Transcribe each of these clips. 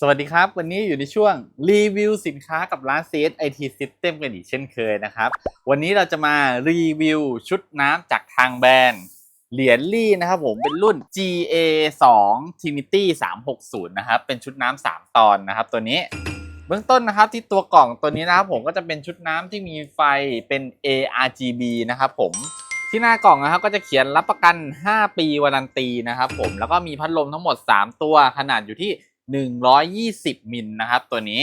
สวัสดีครับ วันนี้อยู่ในช่วงรีวิวสินค้ากับร้าน CS IT System กันอีกเช่นเคยนะครับ วันนี้เราจะมารีวิวชุดน้ำจากทางแบรนด์เหรียญลี่นะครับผมเป็นรุ่น GA 2 Trinity 360 นะครับ เป็นชุดน้ำ3ตอนนะครับตัวนี้เบื้องต้นนะครับที่ตัวกล่องตัวนี้นะครับผมก็จะเป็นชุดน้ำที่มีไฟเป็น ARGB นะครับผมที่หน้ากล่องนะครับก็จะเขียนรับประกัน 5 ปีวารันตีนะครับผมแล้วก็มีพัดลมทั้งหมด 3 ตัวขนาดอยู่ที่ 120 มิลนะครับตัวนี้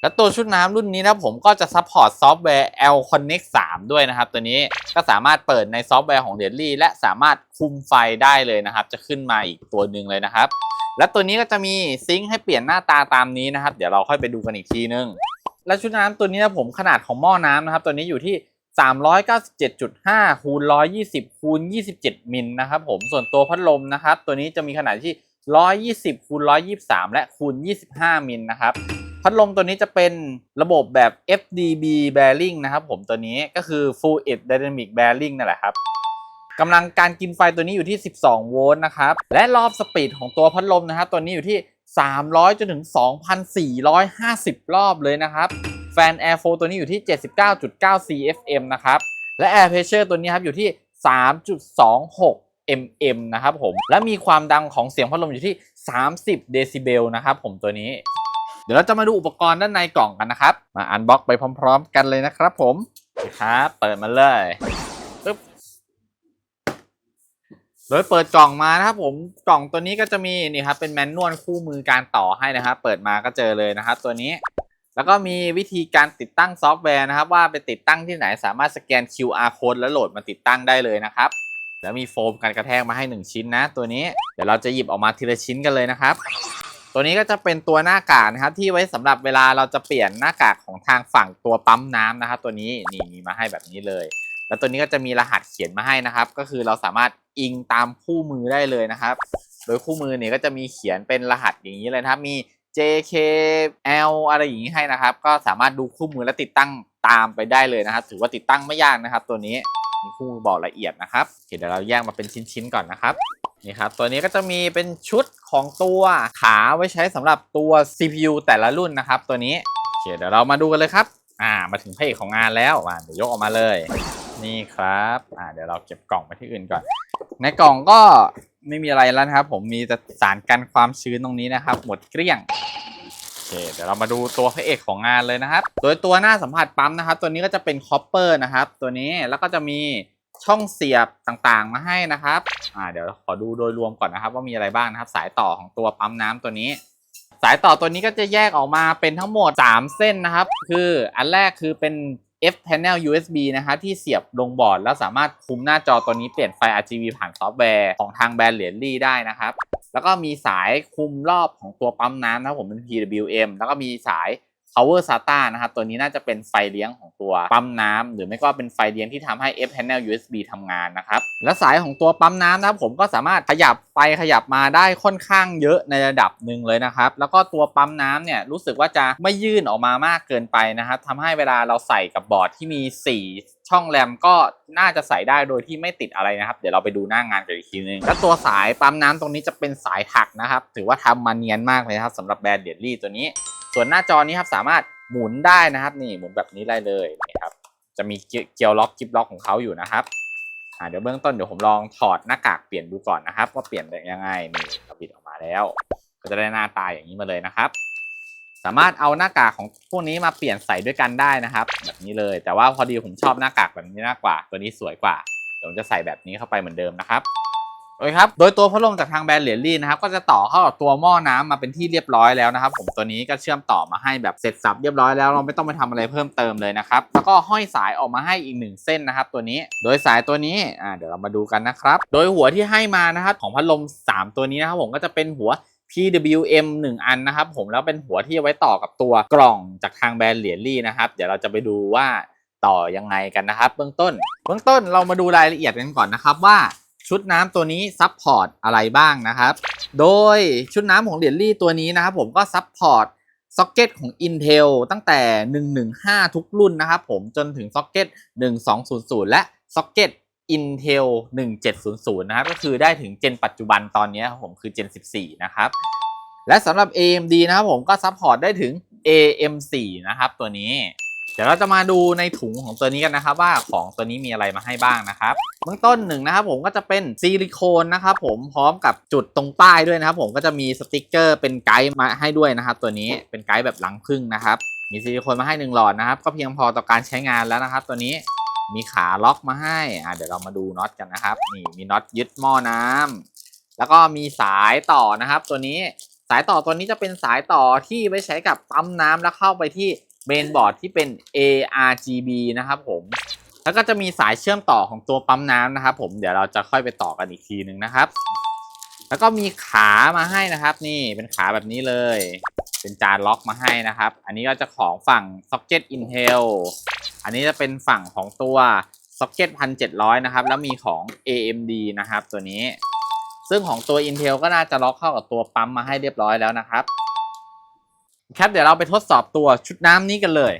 และตัวชุดน้ำรุ่นนี้นะผมก็จะซัพพอร์ตซอฟต์แวร์ L Connect 3 ด้วยนะครับตัวนี้ก็สามารถเปิดในซอฟต์แวร์ของเดลลี่และสามารถคุมไฟได้เลยนะครับ จะขึ้นมาอีกตัวหนึ่งเลยนะครับ และตัวนี้ก็จะมีซิงค์ให้เปลี่ยนหน้าตาตามนี้นะครับ เดี๋ยวเราค่อยไปดูกันอีกทีนึง และชุดน้ำตัวนี้นะผมขนาดของหม้อน้ำนะครับ ตัวนี้อยู่ที่397.5คูณ120คูณ27มิลนะครับผมส่วนตัวพัดลมนะครับ ตัวนี้จะมีขนาดที่ 120คูณ123 และคูณ 25 มิลนะครับ พัดลมตัวนี้จะเป็นระบบแบบ FDB bearing นะครับผมตัวนี้ก็คือ Full Edge Dynamic Bearing นั่นแหละครับกำลังการกินไฟตัวนี้อยู่ที่ 12 โวลต์นะครับ และรอบสปีดของตัวพัดลมนะครับตัวนี้อยู่ที่ 300 จนถึง 2,450 รอบเลยนะครับ แฟน Airflow ตัวนี้อยู่ที่ 79.9 CFM นะครับ และ Air Pressure ตัวนี้ครับอยู่ที่ 3.26 mm นะครับผม และมีความดังของเสียงพัดลมอยู่ที่ 30 เดซิเบลนะครับผมตัวนี้ เดี๋ยวเราจะมาดูอุปกรณ์ด้านในกล่องกันนะครับ มาอันบ็อกไปพร้อม ๆ กันเลยนะครับผมครับเปิดมาเลยปึ๊บโดยเปิดกล่องมานะครับผมกล่องตัวนี้ก็จะมีนี่ครับเป็นแมนนวลคู่มือการต่อให้นะครับเปิดมาก็เจอเลยนะครับตัวนี้ แล้วก็มีวิธีการติดตั้งซอฟต์แวร์นะครับ ว่าไปติดตั้งที่ไหนสามารถสแกน QR code แล้วโหลดมาติดตั้งได้เลยนะครับ แล้วมีโฟมกันกระแทกมาให้ 1 ชิ้นนะ ตัวนี้เดี๋ยวเราจะหยิบออกมาทีละชิ้นกันเลยนะครับ ตัวนี้ก็จะเป็นตัวหน้ากากนะครับ ที่ไว้สำหรับเวลาเราจะเปลี่ยนหน้ากากของทางฝั่งตัวปั๊มน้ำนะครับ ตัวนี้นี่มีมาให้แบบนี้เลย แล้วตัวนี้ก็จะมีรหัสเขียนมาให้นะครับ ก็คือเราสามารถอิงตามคู่มือได้เลยนะครับ โดยคู่มือเนี่ยก็จะมีเขียนเป็นรหัสอย่างนี้เลยนะครับมี JKL อะไรอย่างนี้ให้นะครับ ก็สามารถดูคู่มือและติดตั้งตามไปได้เลยนะครับ ถือว่าติดตั้งไม่ยากนะครับ ตัวนี้ มีคู่มือบอกละเอียดนะครับเดี๋ยวเราแยกมาเป็นชิ้นๆก่อนนะครับนี่ครับตัวนี้ก็จะมีเป็นชุดของตัวขาไว้ใช้สำหรับตัว CPU แต่ละรุ่นนะครับ ตัวนี้โอเคเดี๋ยวเรามาดูกันเลยครับอ่ามาถึงพระเอกของงานแล้วมาเดี๋ยวยกออกมาเลย นี่ครับอ่าเดี๋ยวเราเก็บกล่องไปที่อื่นก่อน ในกล่องก็ไม่มีอะไรแล้วนะครับ ผมมีแต่สารกันความชื้นตรงนี้นะครับ หมดเกลี้ยง เคเดี๋ยวเรามาดูตัวพระเอกของงานเลยนะครับ โดยตัวหน้าสัมผัสปั๊มนะครับ ตัวนี้ก็จะเป็นคอปเปอร์นะครับ ตัวนี้แล้วก็จะมีช่องเสียบต่างๆมาให้นะครับ อ่า เดี๋ยวขอดูโดยรวมก่อนนะครับ ว่ามีอะไรบ้างนะครับ สายต่อของตัวปั๊มน้ำตัวนี้ สายต่อตัวนี้ก็จะแยกออกมาเป็นทั้งหมด 3 เส้นนะครับ คืออันแรกคือเป็น F panel USB นะครับที่เสียบลงบอร์ด แล้วสามารถคุมหน้าจอตัวนี้เปลี่ยนไฟ RGB ผ่านซอฟต์แวร์ของทางแบรนด์เหรียญลี่ได้นะครับ แล้วก็มีสายคุมรอบของตัวปั๊มน้ำนะผมเป็น PWM แล้วก็มีสาย power SATA นะครับตัวนี้น่าจะเป็นไฟเลี้ยงของตัวปั๊มน้ำหรือไม่ก็เป็นไฟเลี้ยงที่ทำให้ F panel USB ทำงานนะครับและสายของตัวปั๊มน้ำนะครับผมก็สามารถขยับไปขยับมาได้ค่อนข้างเยอะในระดับหนึ่งเลยนะครับแล้วก็ตัวปั๊มน้ำเนี่ยรู้สึกว่าจะไม่ยื่นออกมามากเกินไปนะครับทำให้เวลาเราใส่กับบอร์ดที่มี 4ช่องแรมก็น่าจะใส่ได้โดยที่ไม่ติดอะไรนะครับ เดี๋ยวเราไปดูหน้างานกันอีกทีนึง และตัวสายปั๊มน้ำตรงนี้จะเป็นสายถักนะครับ ถือว่าทำมาเนียนมากเลยครับสำหรับแบรนด์เดียรี่ตัวนี้ ส่วนหน้าจอนี้ครับสามารถหมุนได้นะครับนี่หมุนแบบนี้ได้เลยนี่ครับจะมีเกียวล็อกกิฟล็อกของเขาอยู่นะครับเดี๋ยวเบื้องต้นเดี๋ยวผมลองถอดหน้ากากเปลี่ยนดูก่อนนะครับ ว่าเปลี่ยนยังไงนี่เราบิดออกมาแล้ว ก็จะได้หน้าตาอย่างนี้มาเลยนะครับ สามารถเอาหน้ากากของพวกนี้มาเปลี่ยนใส่ด้วยกันได้นะครับ แบบนี้เลยแต่ว่าพอดีผมชอบหน้ากากแบบนี้มากกว่า ตัวนี้สวยกว่าเดี๋ยวผมจะใส่แบบนี้เข้าไปเหมือนเดิมนะครับ โอเคครับ โดยตัวพัดลมจากทางแบรนด์เหรียญลี่นะครับ ก็จะต่อเข้ากับตัวหม้อน้ำมาเป็นที่เรียบร้อยแล้วนะครับ ผมตัวนี้ก็เชื่อมต่อมาให้แบบเสร็จสับเรียบร้อยแล้วเราไม่ต้องไปทำอะไรเพิ่มเติมเลยนะครับ แล้วก็ห้อยสายออกมาให้อีกหนึ่งเส้นนะครับ ตัวนี้ โดยสายตัวนี้ อ่า เดี๋ยวเรามาดูกันนะครับ โดยหัวที่ให้มานะครับของพัดลม 3 ตัวนี้นะครับผมก็จะเป็นหัว PWM 1 อันนะครับ ผมแล้วเป็นหัวที่ไว้ต่อกับตัวกล่องจากทางแบรนด์เหรียญลี่นะครับ เดี๋ยวเราจะไปดูว่าต่อยังไงกันนะครับ เบื้องต้น เบื้องต้นเรามาดูรายละเอียดกันก่อนนะครับว่า ชุดน้ำตัวนี้ซับพอร์ตอะไรบ้างนะครับ โดยชุดน้ำของเหรียญลี่ตัวนี้นะครับผมก็ซับพอร์ตซ็อกเก็ตของ Intel ตั้งแต่ 115 ทุกรุ่นนะครับผมจนถึงซ็อกเก็ต1200 และซ็อกเก็ต Intel 1700 นะครับก็คือได้ถึงเจนปัจจุบันตอนนี้ครับผมคือ Gen 14 นะครับ และสำหรับ AMD นะครับผมก็ซัพพอร์ตได้ถึง AM4 นะครับตัวนี้ เดี๋ยวเราจะมาดูในถุงของตัวนี้กันนะครับว่าของตัวนี้มีอะไรมาให้บ้างนะครับเบื้องต้นหนึ่งนะครับผมก็จะเป็นซิลิโคนนะครับผมพร้อมกับจุดตรงป้ายด้วยนะครับผมก็จะมีสติกเกอร์เป็นไกด์มาให้ด้วยนะครับ ตัวนี้เป็นไกด์แบบหลังพึ่งนะครับ มีซิลิโคนมาให้หนึ่งหลอดนะครับ ก็เพียงพอต่อการใช้งานแล้วนะครับ ตัวนี้มีขาล็อกมาให้อ่าเดี๋ยวเรามาดูน็อตกันนะครับนี่มีน็อตยึดหม้อน้ำแล้วก็มีสายต่อนะครับ ตัวนี้สายต่อตัวนี้จะเป็นสายต่อที่ไว้ใช้กับปั๊มน้ำแล้วเข้าไปที่ เมนบอร์ดที่เป็น ARGB นะครับผม แล้วก็จะมีสายเชื่อมต่อของตัวปั๊มน้ำนะครับผมเดี๋ยวเราจะค่อยไปต่อกันอีกทีหนึ่งนะครับ แล้วก็มีขามาให้นะครับ นี่เป็นขาแบบนี้เลย เป็นจานล็อกมาให้นะครับ อันนี้ก็จะของฝั่ง Socket Intel อันนี้จะเป็นฝั่งของตัว Socket 1700นะครับ แล้วมีของ AMD นะครับ ตัวนี้ ซึ่งของตัว Intel ก็น่าจะล็อกเข้ากับตัวปั๊มมาให้เรียบร้อยแล้วนะครับ ครับเดี๋ยวเราไปทดสอบตัวชุดน้ำนี้กันเลย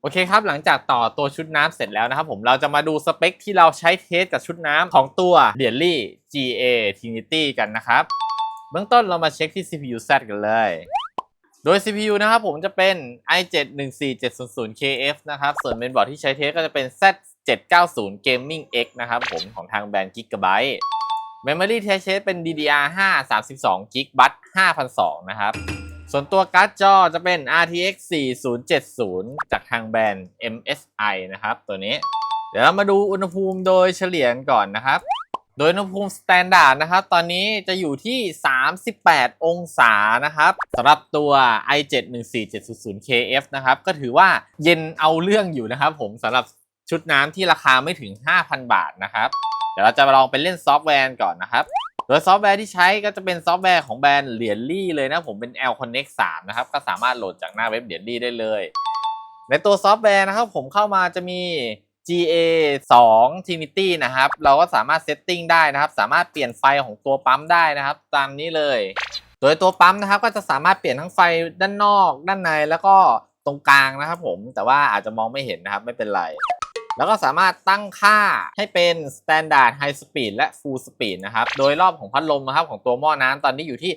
โอเคครับหลังจากต่อตัวชุดน้ำเสร็จแล้วนะครับผมเราจะมาดูสเปคที่เราใช้เทสกับชุดน้ำของตัวเดียรี่ GA Trinity กันนะครับ เบื้องต้นเรามาเช็คที่ CPU Z กันเลย โดย CPU นะครับผมจะเป็น i7 14700KF นะครับ ส่วนเมนบอร์ดที่ใช้เทสก็จะเป็น Z790 Gaming X นะครับผมของทางแบรนด์ Gigabyte Memory ที่ใช้เทสเป็น DDR5 32 g b 5,002นะครับ ส่วนตัวการ์ดจอจะเป็น RTX 4070 จากทางแบรนด์ MSI นะครับ ตัวนี้ เดี๋ยวเรามาดูอุณหภูมิโดยเฉลี่ยก่อนนะครับ โดยอุณหภูมิสแตนดาร์ดนะครับ ตอนนี้จะอยู่ที่ 38 องศานะครับสำหรับตัว i7 14700KF นะครับ ก็ถือว่าเย็นเอาเรื่องอยู่นะครับผมสำหรับชุดน้ำที่ราคาไม่ถึง 5,000 บาทนะครับ เดี๋ยวเราจะมาลองไปเล่นซอฟต์แวร์ก่อนนะครับ ดยซอฟต์แวร์ที่ใช้ก็จะเป็นซอฟต์แวร์ของแบรนด์เหรียญลี่เลยนะ ผมเป็น L Connect 3 นะครับ ก็สามารถโหลดจากหน้าเว็บเหรียญลี่ได้เลย ในตัวซอฟต์แวร์นะครับ ผมเข้ามาจะมี GA 2 Trinity นะครับ เราก็สามารถเซตติ้งได้นะครับ สามารถเปลี่ยนไฟของตัวปั๊มได้นะครับ ตามนี้เลย โดยตัวปั๊มนะครับ ก็จะสามารถเปลี่ยนทั้งไฟด้านนอก ด้านในแล้วก็ตรงกลางนะครับ ผมแต่ว่าอาจจะมองไม่เห็นนะครับไม่เป็นไร แล้วก็สามารถตั้งค่าให้เป็น Standard High Speed และ Full Speed นะครับ โดยรอบของพัดลมนะครับของตัวหม้อน้ำตอนนี้อยู่ที่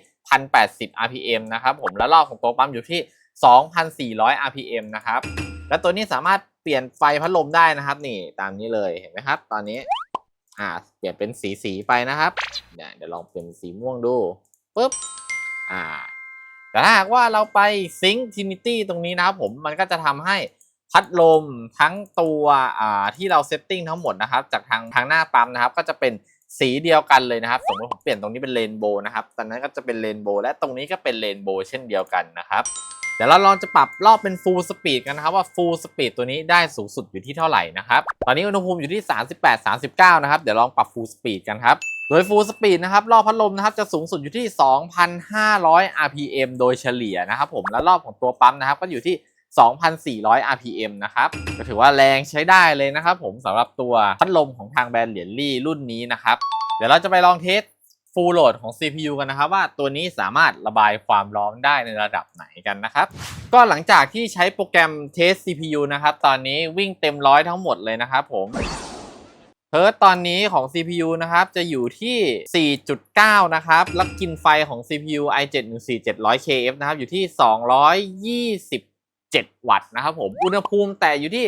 1,080 rpm นะครับผม และรอบของตัวปั๊มอยู่ที่ 2,400 rpm นะครับ และตัวนี้สามารถเปลี่ยนไฟพัดลมได้นะครับ นี่ตามนี้เลยเห็นไหมครับ ตอนนี้อ่าเปลี่ยนเป็นสีสีไปนะครับเดี๋ยวลองเปลี่ยนเป็นสีม่วงดูปุ๊บอ่าแต่ถ้าหากว่าเราไปซิงค์ทินิตี้ตรงนี้นะครับผมมันก็จะทำให้ พัดลมทั้งตัวที่เราเซตติ้งทั้งหมดนะครับจากทางทางหน้าปั๊มนะครับ ก็จะเป็นสีเดียวกันเลยนะครับ สมมติผมเปลี่ยนตรงนี้เป็นเรนโบว์นะครับตอนนั้นก็จะเป็นเรนโบว์และตรงนี้ก็เป็นเรนโบว์เช่นเดียวกันนะครับเดี๋ยวเราลองจะปรับรอบเป็น full speed กันนะครับว่า full speed ตัวนี้ได้สูงสุดอยู่ที่เท่าไหร่นะครับตอนนี้อุณหภูมิอยู่ที่ 38 39 นะครับ เดี๋ยวลองปรับ full speed กันครับโดย full speed นะครับรอบพัดลมนะครับจะสูงสุดอยู่ที่ 2,500 rpm โดยเฉลี่ยนะครับผมและรอบของตัวปั๊มนะครับก็อยู่ที่ 2,400 rpm นะครับ ก็ถือว่าแรงใช้ได้เลยนะครับผมสำหรับตัวพัดลมของทางแบรนด์เหรียญลี่รุ่นนี้นะครับ เดี๋ยวเราจะไปลองเทส full load ของ CPU กันนะครับ ว่าตัวนี้สามารถระบายความร้อนได้ในระดับไหนกันนะครับ ก็หลังจากที่ใช้โปรแกรมเทส CPU นะครับ ตอนนี้วิ่งเต็มร้อยทั้งหมดเลยนะครับผมเพิร์ตตอนนี้ของ CPU นะครับจะอยู่ที่ 4.9 นะครับ แล้วกินไฟของ CPU i7 14700KF นะครับ อยู่ที่ 220 7 วัตต์นะครับผมอุณหภูมิแต่อยู่ที่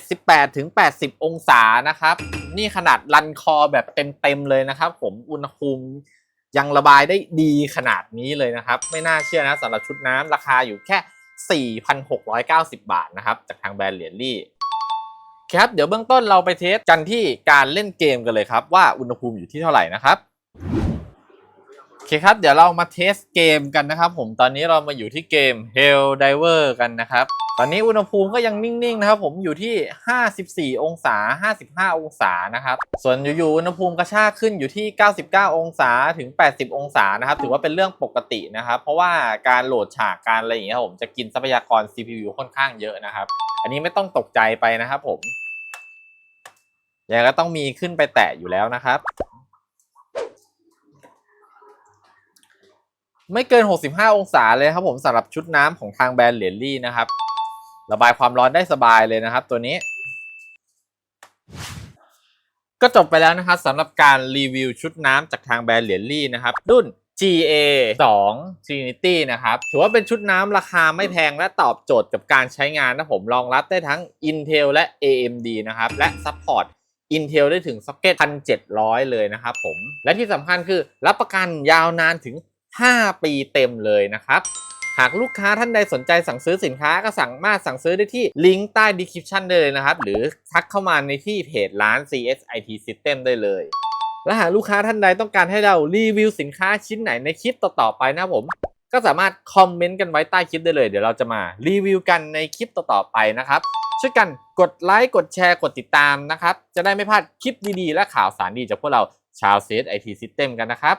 78ถึง80 องศานะครับ นี่ขนาดรันคอแบบเต็มๆเลยนะครับ ผมอุณหภูมิยังระบายได้ดีขนาดนี้เลยนะครับ ไม่น่าเชื่อนะสำหรับชุดน้ำราคาอยู่แค่ 4,690 บาทนะครับ จากทางแบรนด์เหรียญลี่ครับเดี๋ยวเบื้องต้นเราไปเทสกันที่การเล่นเกมกันเลยครับ ว่าอุณหภูมิอยู่ที่เท่าไหร่นะครับ โอเคครับ เดี๋ยวเรามาเทสเกมกันนะครับผมตอนนี้เรามาอยู่ที่เกม Hell Diver กันนะครับ ตอนนี้อุณหภูมิก็ยังนิ่ง ๆ นะครับ ผมอยู่ที่ 54 องศา 55 องศานะครับ ส่วนอยู่ๆอุณหภูมิกระชากขึ้นอยู่ที่ 99 องศาถึง 80 องศานะครับ ถือว่าเป็นเรื่องปกตินะครับ เพราะว่าการโหลดฉากการอะไรอย่างเงี้ยผมจะกินทรัพยากร CPU ค่อนข้างเยอะนะครับ อันนี้ไม่ต้องตกใจไปนะครับผมยังก็ต้องมีขึ้นไปแตะอยู่แล้วนะครับ ไม่เกิน 65 องศาเลยครับผมสำหรับชุดน้ำของทางแบรนด์เหรียญลี่นะครับ ระบายความร้อนได้สบายเลยนะครับตัวนี้ ก็จบไปแล้วนะครับสำหรับการรีวิวชุดน้ำจากทางแบรนด์เหรียญลี่นะครับรุ่น GA 2 Trinity นะครับ ถือว่าเป็นชุดน้ำราคาไม่แพงและตอบโจทย์กับการใช้งานนะผมรองรับได้ทั้ง Intel และ AMD นะครับ และ Support Intel ได้ถึง Socket 1700 เลยนะครับผม และที่สำคัญคือรับประกันยาวนานถึง 5 ปีเต็มเลยนะครับ หากลูกค้าท่านใดสนใจสั่งซื้อสินค้าก็สามาสั่งซื้อได้ที่ลิงก์ใต้ description ได้เลยนะครับ หรือทักเข้ามาในที่เพจร้าน CSIT System ได้เลย และหากลูกค้าท่านใดต้องการให้เรารีวิวสินค้าชิ้นไหนในคลิปต่อๆไปนะผมก็สามารถคอมเมนต์กันไว้ใต้คลิปได้เลย เดี๋ยวเราจะมารีวิวกันในคลิปต่อๆไปนะครับ ช่วยกันกดไลค์กดแชร์กดติดตามนะครับ จะได้ไม่พลาดคลิปดีๆ และข่าวสารดีจากพวกเราชาว CSIT System กันนะครับ